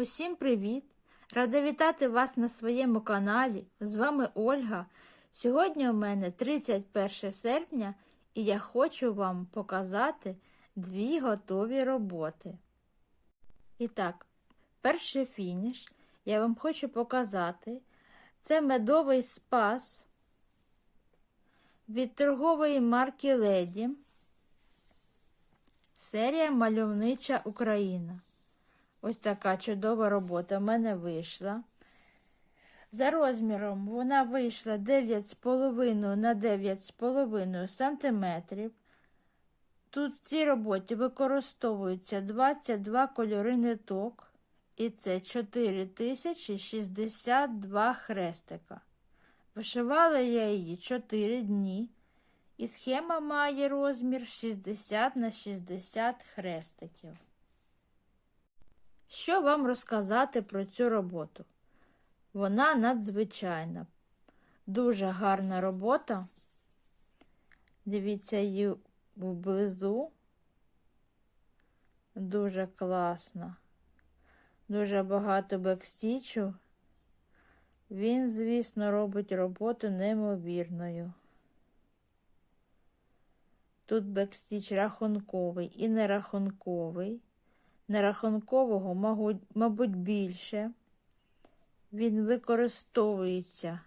Усім привіт! Рада вітати вас на своєму каналі. З вами Ольга. Сьогодні у мене 31 серпня і я хочу вам показати дві готові роботи. І так, перший фініш я вам хочу показати. Це медовий спас від торгової марки Леді. Серія Мальовнича Україна. Ось така чудова робота в мене вийшла. За розміром вона вийшла 9,5 на 9,5 см. Тут в цій роботі використовується 22 кольори ниток, і це 4062 хрестика. Вишивала я її 4 дні, і схема має розмір 60 на 60 хрестиків. Що вам розказати про цю роботу? Вона надзвичайна, дуже гарна робота. Дивіться її вблизу. Дуже класна. Дуже багато бекстічу. Він, звісно, робить роботу неймовірною. Тут бекстіч рахунковий і нерахунковий. Нерахункового, мабуть, більше. Він використовується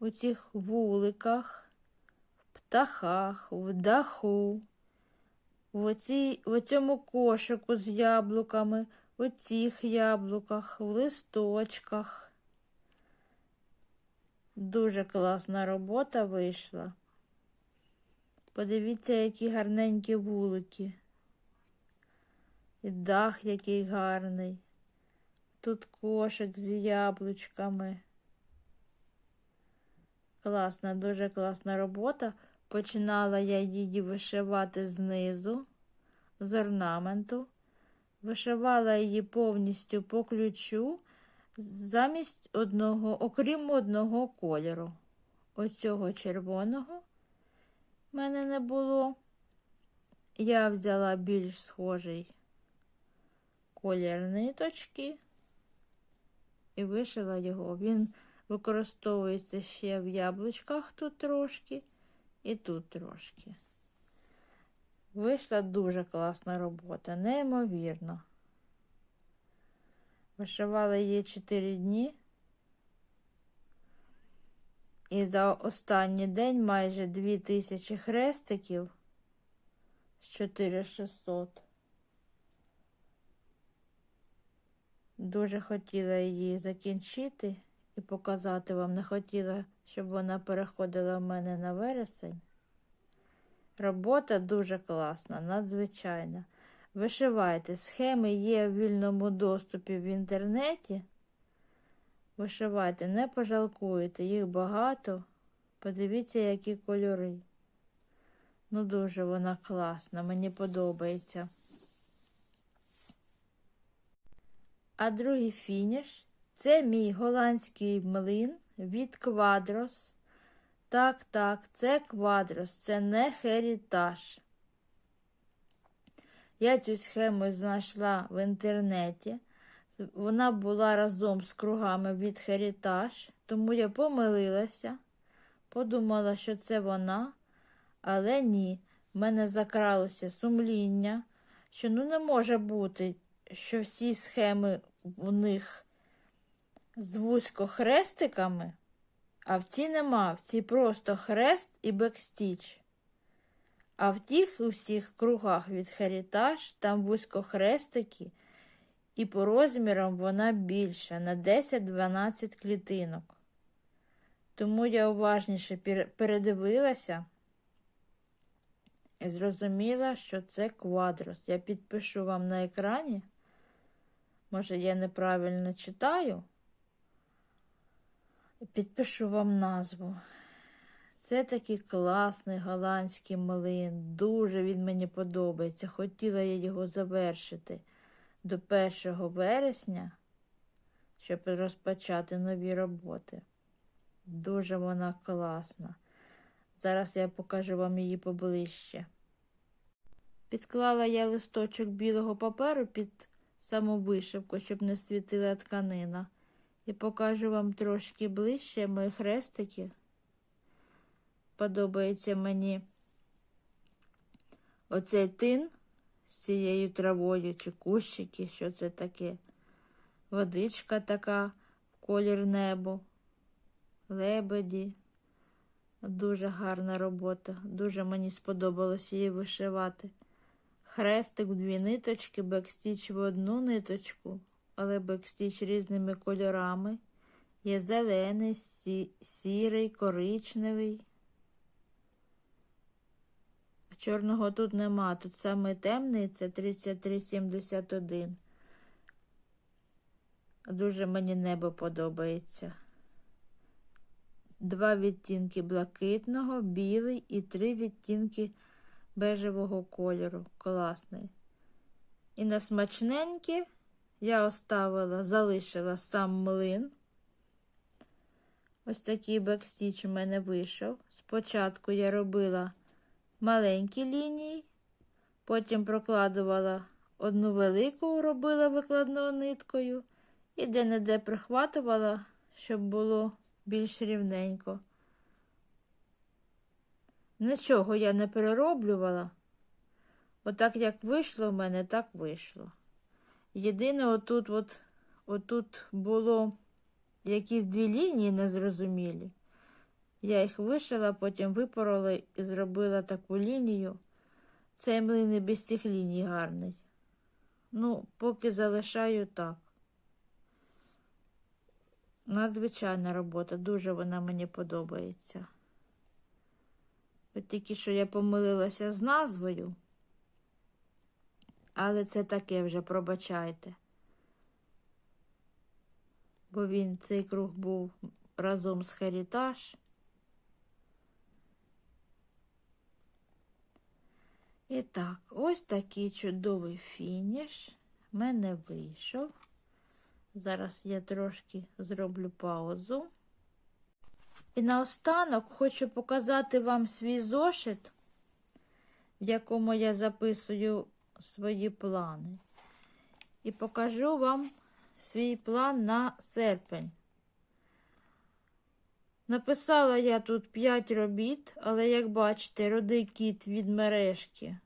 у цих вуликах, в птахах, в даху, в, оцій, в цьому кошику з яблуками, у цих яблуках, в листочках. Дуже класна робота вийшла. Подивіться, які гарненькі вулики. І дах який гарний. Тут кошик з яблучками. Класна, дуже класна робота. Починала я її вишивати знизу, з орнаменту. Вишивала її повністю по ключу замість одного, окрім одного кольору. Оцього червоного в мене не було. Я взяла більш схожий колір ниточки і вишила його. Він використовується ще в яблучках тут трошки і тут трошки. Вийшла дуже класна робота, неймовірно. Вишивала її 4 дні. І за останній день майже 2000 хрестиків з 4600. Дуже хотіла її закінчити і показати вам. Не хотіла, щоб вона переходила в мене на вересень. Робота дуже класна, надзвичайна. Вишивайте. Схеми є в вільному доступі в інтернеті. Вишивайте, не пожалкуєте, їх багато. Подивіться, які кольори. Ну, дуже вона класна, мені подобається. А другий фініш це мій голландський млин від Квадрос. Так, так, це Квадрос, це не Херітаж. Я цю схему знайшла в інтернеті. Вона була разом з кругами від Херітаж, тому я помилилася, подумала, що це вона, але ні, в мене закралося сумління, що ну не може бути, що всі схеми у них з вузько хрестиками, а в ці нема, в ці просто хрест і бекстіч. А в тих усіх кругах від Херітаж там вузько хрестики, і по розмірам вона більша на 10-12 клітинок. Тому я уважніше передивилася і зрозуміла, що це квадрос. Я підпишу вам на екрані. Може, я неправильно читаю. Підпишу вам назву. Це такий класний голландський млин. Дуже він мені подобається. Хотіла я його завершити до 1 вересня, щоб розпочати нові роботи. Дуже вона класна. Зараз я покажу вам її поближче. Підклала я листочок білого паперу під саму вишивку, щоб не світила тканина. І покажу вам трошки ближче мої хрестики. Подобається мені оцей тин з цією травою чи кущики, що це таке. Водичка така колір небу, лебеді. Дуже гарна робота. Дуже мені сподобалось її вишивати. Хрестик в дві ниточки, бекстіч в одну ниточку, але бекстіч різними кольорами. Є зелений, сі- сірий, коричневий. Чорного тут нема. Тут саме темний це 3371. Дуже мені небо подобається. Два відтінки блакитного, білий і три відтінки бежевого кольору. Класний. І на смачненьке я оставила, залишила сам млин. Ось такий бекстіч у мене вийшов. Спочатку я робила маленькі лінії, потім прокладувала одну велику, робила викладною ниткою, і де-не-де прихватувала, щоб було більш рівненько. Нічого я не перероблювала. Отак, як вийшло в мене, так вийшло. Єдине, отут, от, отут було якісь дві лінії незрозумілі. Я їх вишила, потім випорола і зробила таку лінію. Цей млин і без цих ліній гарний. Ну, поки залишаю так. Надзвичайна робота, дуже вона мені подобається. От тільки що я помилилася з назвою, але це таке вже пробачайте. Бо він цей круг був разом з Херітаж. І так, ось такий чудовий фініш в мене вийшов. Зараз я трошки зроблю паузу. І наостанок хочу показати вам свій зошит, в якому я записую свої плани. І покажу вам свій план на серпень. Написала я тут 5 робіт, але, як бачите, родий кіт від мережки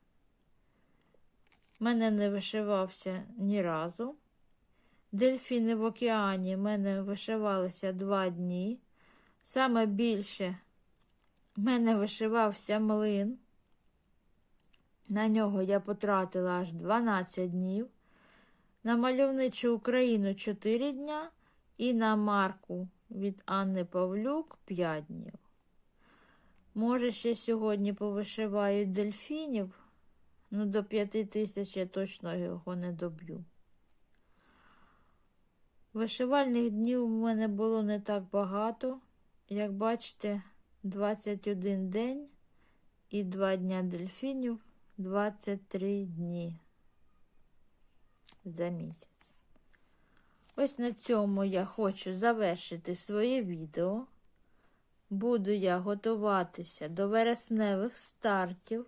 мене не вишивався ні разу. Дельфіни в океані в мене вишивалися два дні. Саме більше в мене вишивався млин. На нього я потратила аж 12 днів. На мальовничу Україну 4 дня і на марку від Анни Павлюк 5 днів. Може, ще сьогодні повишивають дельфінів, ну до 5 тисяч я точно його не доб'ю. Вишивальних днів у мене було не так багато. Як бачите, 21 день і 2 дня дельфінів 23 дні за місяць. Ось на цьому я хочу завершити своє відео. Буду я готуватися до вересневих стартів.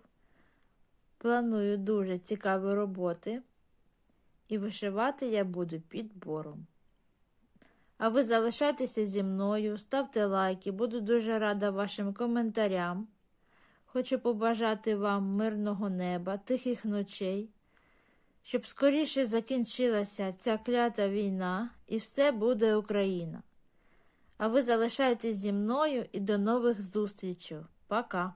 Планую дуже цікаві роботи. І вишивати я буду підбором. А ви залишайтеся зі мною, ставте лайки, буду дуже рада вашим коментарям. Хочу побажати вам мирного неба, тихих ночей, щоб скоріше закінчилася ця клята війна і все буде Україна. А ви залишайтесь зі мною і до нових зустрічей. Пока!